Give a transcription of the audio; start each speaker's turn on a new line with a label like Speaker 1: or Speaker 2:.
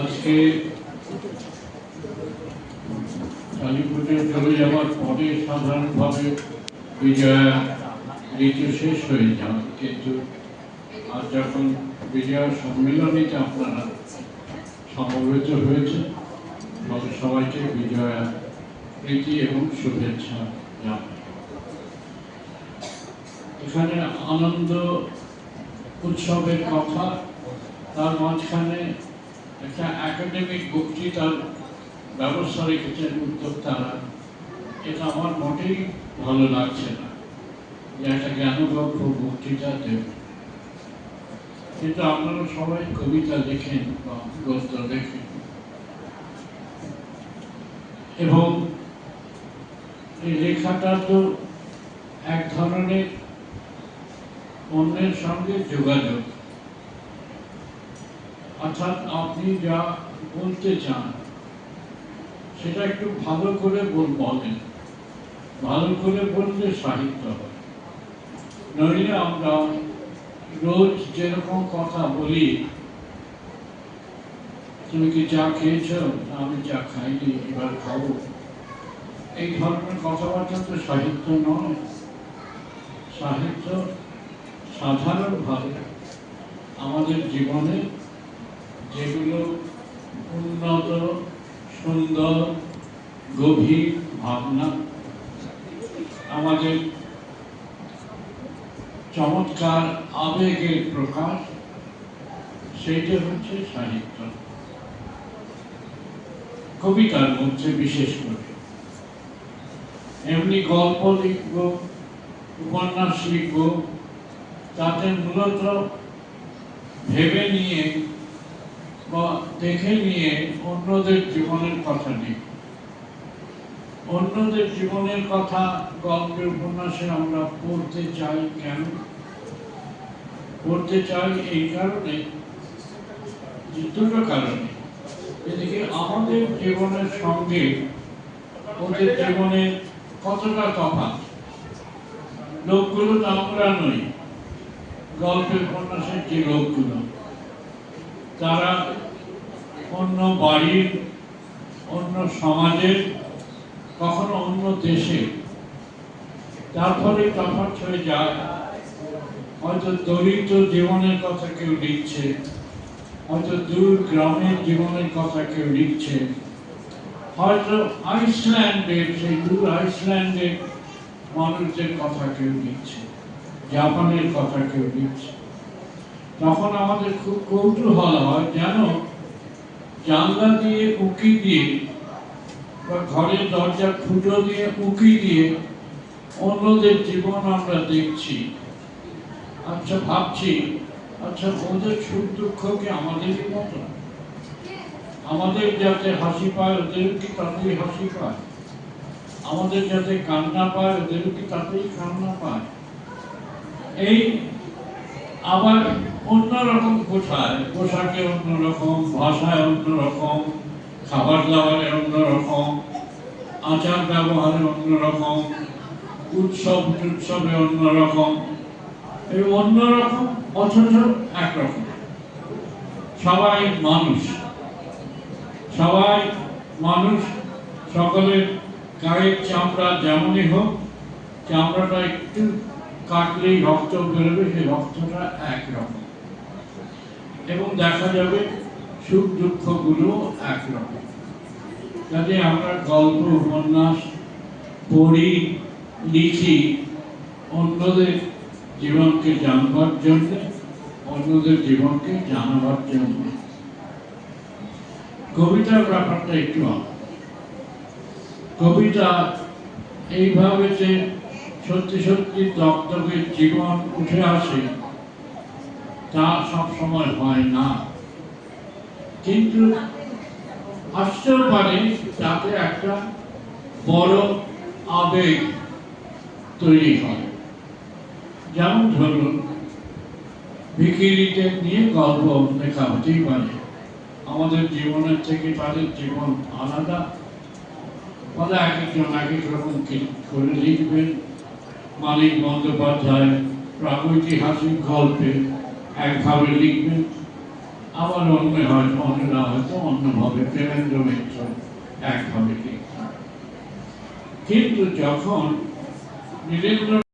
Speaker 1: আজকে কালীপুজো চলে যাওয়ার পরে সাধারণভাবে বিজয়া ঋতু শেষ হয়ে যান কিন্তু আজ যখন বিজয়া সম্মেলনীতে আপনারা সমবেত হয়েছে, তবে সবাইকে বিজয়া প্রীতি এবং শুভেচ্ছা জানাই। এখানে আনন্দ উৎসবের কথা তার মাঝখানে একটা একাডেমিক বক্তৃতার ব্যবস্থা রেখেছেন উদ্যোক্তারা। এটা আমার মোটেই ভালো লাগছে না যে একটা জ্ঞানগর্ভ বক্তৃতা দেব কিন্তু আপনারা সবাই কবিতা লেখেন বা গদ্য লেখেন এবং এই লেখাটা তো এক ধরনের অন্যের সঙ্গে যোগাযোগ। অর্থাৎ আপনি যা বলতে চান, সেটা একটু ভালো করে বল বলেন। ভালো করে বললে সাহিত্য হয়। নইলে আমরা রোজ যেরকম কথা বলি, তুমি কি চা খেয়েছ? আমি চা খাইনি, এবার খাব। এই ধরনের কথাবার্তা তো সাহিত্য নয়। সাহিত্য সাধারণভাবে আমাদের জীবনে যেগুলো উন্নত, সুন্দর, গভীর ভাবনা। আমাদের চমৎকার আবেগের প্রকাশ, সেইটা হচ্ছে সাহিত্য। কবিতার মধ্যে বিশেষ করে। এমনি গল্প লিখব, উপন্যাস লিখব, তাতে মূলত ভেবে নিয়ে দেখে নিয়ে অন্যদের জীবনের কথা নেই অন্যদের জীবনের কথা গল্পের উপন্যাসে আমরা পড়তে চাই কেন? পড়তে চাই এই কারণে, যে দুটো কারণে। এদিকে আমাদের জীবনের সঙ্গে ওদের জীবনে কতটা তফাৎ? লোকগুলো তো আমরা নই। গল্পের উপন্যাসের যে লোকগুলো তারা অন্য বাড়ির, অন্য সমাজের, কখনো অন্য দেশে। তার ফলে তফাৎ হয়ে যায়। হয়তো দরিদ্র জীবনের কথা কেউ লিখছে, হয়তো দূর গ্রামের জীবনের কথা কেউ লিখছে। হয়তো আইসল্যান্ডের, সেই দূর আইসল্যান্ডের মানুষদের কথা কেউ লিখছে, জাপানের কথা কেউ লিখছে। তখন আমাদের খুব কৌতূহল হয় যেন জানলা দিয়ে উকি দিয়ে বা ঘরের দরজার ফুটো দিয়ে উকি দিয়ে অন্যদের জীবন আমরা দেখছি। আচ্ছা ভাবছি আচ্ছা ওদের সুখ দুঃখ কি আমাদেরই মতো? আমাদের যাতে হাসি পায় ওদের কি তাতেই হাসি পায়? আমাদের যাতে কান্না পায় ওদের কি তাতেই কান্না পায়? এই আবার অন্যরকম কোথায় পোশাকে অন্যরকম ভাষায় অন্যরকম খাবার দাবারে অন্যরকম আচার ব্যবহারে অন্যরকম উৎসব উৎসবে অন্যরকম এই অন্যরকম অথচ একরকম সবাই মানুষ। সবাই মানুষ, সকলের গায়ের চামড়া যেমনই হোক, চামড়াটা একটু কাটলেই রক্ত বেরোবে, সেই রক্তটা একরকম। এবং দেখা যাবে সুখ দুঃখগুলো একরকম কাজে আমরা গল্প, উপন্যাস পড়ি, লিখি, অন্যদের জীবনকে জানবার জন্য, অন্যদের জীবনকে জানাবার জন্য কবিতার ব্যাপারটা একটু। কবিতা এইভাবে যে সত্যি সত্যি দপ্তকের জীবন উঠে আসে তা সব সময় হয় না। কিন্তু আসতেও পারে তাতে একটা বড় আবেগ তৈরি হয়। যেমন ধরুন, ভিখিরিদের নিয়ে গল্প লেখা হতেই পারে। আমাদের জীবনের থেকে তাদের জীবন আলাদা। ফলে এক একজন এক এক রকম করে লিখবেন? মানিক বন্দ্যোপাধ্যায় প্রাগৈতিহাসিক গল্পে একভাবে লিখবেন। আবার অন্য হয় অন্যরা হয়তো অন্যভাবে প্রেমেন্দ্র মিত্র একভাবে লিখবেন। কিন্তু যখন নীলেন্দ্র